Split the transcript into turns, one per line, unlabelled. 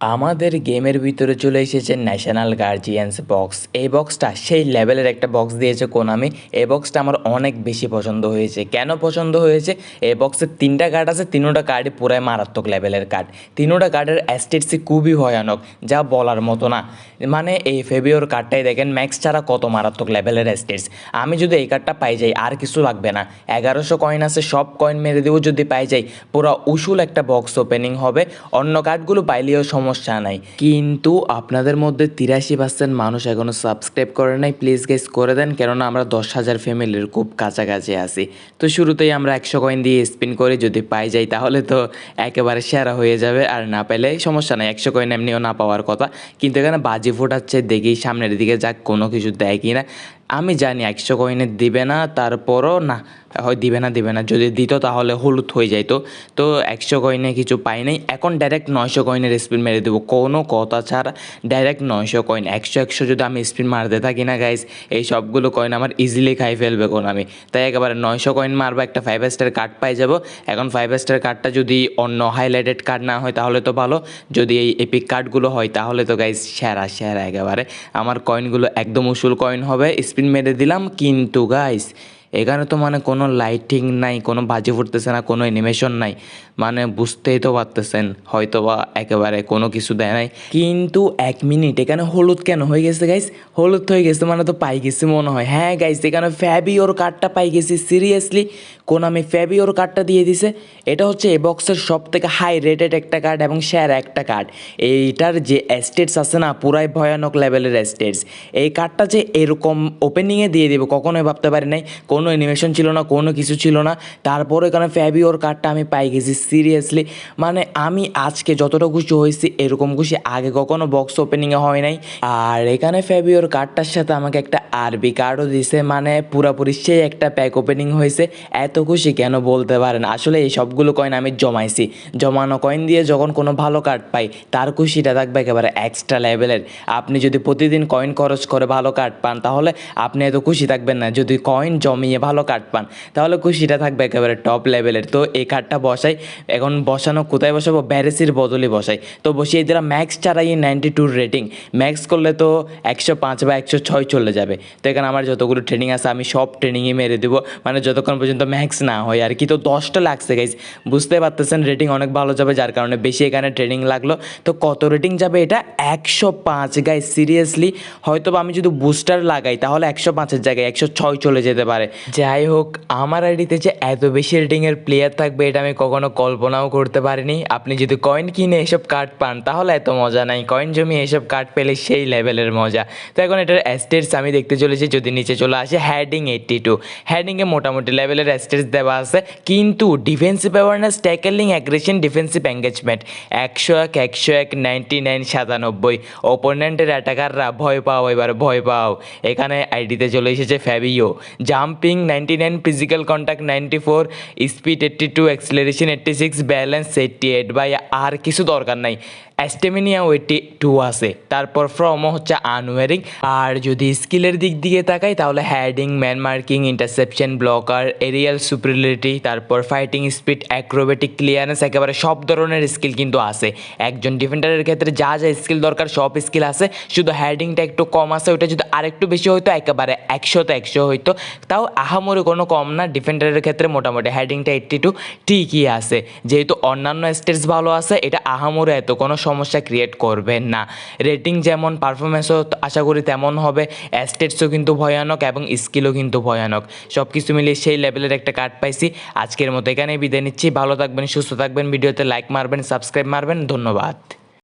আমাদের গেমের ভিতরে চলে এসেছে ন্যাশনাল গার্জিয়ান্স বক্স এই বক্সটা সেই লেভেলের একটা বক্স দিয়েছে কোনামি এই বক্সটা আমার অনেক বেশি পছন্দ হয়েছে। কেন পছন্দ হয়েছে? এই বক্সের তিনটা কার্ড আছে, তিনোটা কার্ডই পুরাই মারাত্মক লেভেলের কার্ড তিনোটা কার্ডের অ্যাস্টেটসি খুবই ভয়ানক, যা বলার মতো না। মানে এই ফেবিওর কার্ডটাই দেখেন ম্যাক্স ছাড়া কত মারাত্মক লেভেলের অ্যাস্টেটস আমি যদি এই কার্ডটা পাই যাই, আর কিছু লাগবে না। এগারোশো কয়েন আছে, সব কয়েন মেরে দেবো। যদি পাই যাই, পুরো উসুল একটা বক্স ওপেনিং হবে। অন্য কার্ডগুলো পাইলেও সমস্যা নাই। কিন্তু আপনাদের মধ্যে তিরাশি পার্সেন্ট মানুষ এখনও সাবস্ক্রাইব করে নাই। প্লিজ গেস করে দেন। কেননা আমরা দশ হাজার ফ্যামিলির খুব কাছাকাছি আছি। তো শুরুতেই আমরা একশো কয়েন দিয়ে স্পিন করি। যদি পাই যাই, তাহলে তো একেবারে সেরা হয়ে যাবে। আর না পেলে সমস্যা নাই। একশো কয়েন এমনিও না পাওয়ার কথা। কিন্তু এখানে বাজি ফোটাচ্ছে। দেখি সামনের দিকে যাক, কোনো কিছু দেয় কি না আমি জানি একশো কয়েনে দিবে না, তারপরও না, হয় দিবে না দিবে না। যদি দিত তাহলে হলুদ হয়ে যাইতো। তো একশো কয়েনে কিছু পাই নাই। এখন ডাইরেক্ট নয়শো কয়েনের স্পিন মেরে দেবো। কোনো কথা ছাড়া ডাইরেক্ট নয়শো কয়েন একশো একশো যদি আমি স্পিন মারতে থাকি না গাইজ এই সবগুলো কয়েন আমার ইজিলি খাই ফেলবে কোন আমি। তাই একেবারে নয়শো কয়েন মারবো, একটা ফাইভ স্টার কার্ড পাই যাব। এখন ফাইভ স্টার কার্ডটা যদি অন্য হাইলাইটেড কার্ড না হয়, তাহলে তো ভালো। যদি এই এপিক কার্ডগুলো হয়, তাহলে তো গাইজ সেরা সেরা একেবারে। আমার কয়েনগুলো একদম উসুল কয়েন হবে স্পিন মেরে দিলাম। কিন্তু গাইজ এখানে তো মানে কোনো লাইটিং নাই, কোনো বাজি ফুটতেছে না, কোনো অ্যানিমেশন নাই। মানে বুঝতেই তো পারতেছেন হয়তো বা একেবারে কোনো কিছু দেয় নাই। কিন্তু এক মিনিট এখানে হলুদ কেন হয়ে গেছে গাইস হলুদ হয়ে গেছে মানে তো পাই গেছি মনে হয়। হ্যাঁ গাইস এখানে ফ্যাবিওর কার্ডটা পাই গেছি সিরিয়াসলি কোন আমি ফ্যাবিওর কার্ডটা দিয়ে দিছে। এটা হচ্ছে এ বক্সের সব থেকে হাই রেটেড একটা কার্ড এবং শেয়ার একটা কার্ড এইটার যে এস্টেটস আছে না, পুরাই ভয়ানক লেভেলের এস্টেটস এই কার্ডটা যে এরকম ওপেনিংয়ে দিয়ে দেবো, কখনোই ভাবতে পারি নাই। কোনো অ্যানিমেশন ছিল না, কোনো কিছু ছিল না। তারপরে এখানে ফ্যাবিওর কার্ডটা আমি পাই গেছি সিরিয়াসলি মানে আমি আজকে যতটা খুশি হয়েছি, এরকম খুশি আগে কখনো বক্স ওপেনিংয়ে হয় নাই। আর এখানে ফ্যাবিওর কার্ডটার সাথে আমাকে একটা আরবি কার্ডও দিছে মানে পুরোপুরি সেই একটা প্যাক ওপেনিং হয়েছে। এত খুশি কেন বলতে পারেন? আসলে এই সবগুলো কয়েন আমি জমাইছি। জমানো কয়েন দিয়ে যখন কোনো ভালো কার্ড পাই, তার খুশিটা থাকবে একেবারে এক্সট্রা লেভেলের আপনি যদি প্রতিদিন কয়েন খরচ করে ভালো কার্ড পান, তাহলে আপনি এত খুশি থাকবেন না। যদি কয়েন জমিয়ে ভালো কার্ড পান, তাহলে খুশিটা থাকবে একেবারে টপ লেভেলের তো এই কার্ডটা বসাই, এখন বসানো কোথায় বসাবো? ব্যারেসির বদলে বসাই। তো বসিয়ে দিলাম ম্যাক্স ছাড়াই নাইনটি টুর রেটিং ম্যাক্স করলে তো একশো পাঁচ বা একশো ছয় চলে যাবে। তো এখানে আমার যতগুলো ট্রেনিং আছে, আমি সব ট্রেনিংয়ে মেরে দেবো। মানে যতক্ষণ পর্যন্ত ম্যাক্স না হয় আর কি। তো দশটা লাগছে গাইজ বুঝতে পারতেছেন রেটিং অনেক ভালো যাবে, যার কারণে বেশি এখানে ট্রেনিং লাগল। তো কত রেটিং যাবে এটা? একশো পাঁচ গাইজ সিরিয়াসলি হয়তো আমি যদি বুস্টার লাগাই, তাহলে একশো পাঁচের জায়গায় একশো ছয় চলে যেতে পারে। যাই হোক, আমার আইডিতে যে এত বেশি রেটিংয়ের প্লেয়ার থাকবে, এটা আমি কখনো কল্পনাও করতে পারিনি। আপনি যদি কয়েন কিনে এসব কার্ড পান, তাহলে এত মজা নাই। কয়েন জমিয়ে এসব কার্ড পেলে সেই লেভেলের মজা। তো এখন এটার অ্যাস্টেটস আমি দেখতে চলেছি, যদি নিচে চলে আসে হ্যাডিং এইট্টি টু হ্যাডিংয়ে মোটামুটি লেভেলের অ্যাস্টেটস দেওয়া আছে, কিন্তু defensive awareness tackling aggression defensive engagement একশো এক একশো এক নাইনটি নাইন সাতানব্বই ওপোনেন্টের অ্যাটাকাররা ভয় পাও, এবার ভয় পাও। এখানে আইডিতে চলে এসেছে Fabio jumping ninety nine physical contact ninety four speed eighty two acceleration eighty six balance eighty eight বা আর কিছু দরকার নাই। অ্যাস্টেমিনিয়া ওয়েটি টু আছে। তারপর ফ্রমও হচ্ছে আনওয়ারিং আর যদি স্কিলের দিক দিয়ে তাকাই, তাহলে heading man marking interception blocker aerial superiority তারপর ফাইটিং স্পিড অ্যাক্রোবেটিক ক্লিয়ারেন্স একেবারে সব ধরনের স্কিল কিন্তু আছে। একজন ডিফেন্ডারের ক্ষেত্রে যা যা স্কিল দরকার, সব স্কিল আছে। শুধু হ্যাডিংটা একটু কম আছে ওটা যদি আরেকটু বেশি হইতো, একেবারে একশোতে একশো হইতো। তাও আহামরি কোনো কম না ডিফেন্ডারের ক্ষেত্রে মোটামুটি হ্যাডিংটা এইট্টি টু ঠিকই আছে। যেহেতু অন্যান্য স্টেটস ভালো আছে, এটা আহামরি এত কোনো সমস্যা ক্রিয়েট করবে না। রেটিং যেমন পারফরমেন্সও আশা করি তেমন হবে। অ্যাস্টেটসও কিন্তু ভয়ানক এবং স্কিলও কিন্তু ভয়ানক। সব কিছু মিলিয়ে সেই লেভেলের একটা কার্ড পাইছি। আজকের মতো এখানেই বিদায় নিচ্ছি। ভালো থাকবেন, সুস্থ থাকবেন। ভিডিওতে লাইক মারবেন সাবস্ক্রাইব মারবেন। ধন্যবাদ।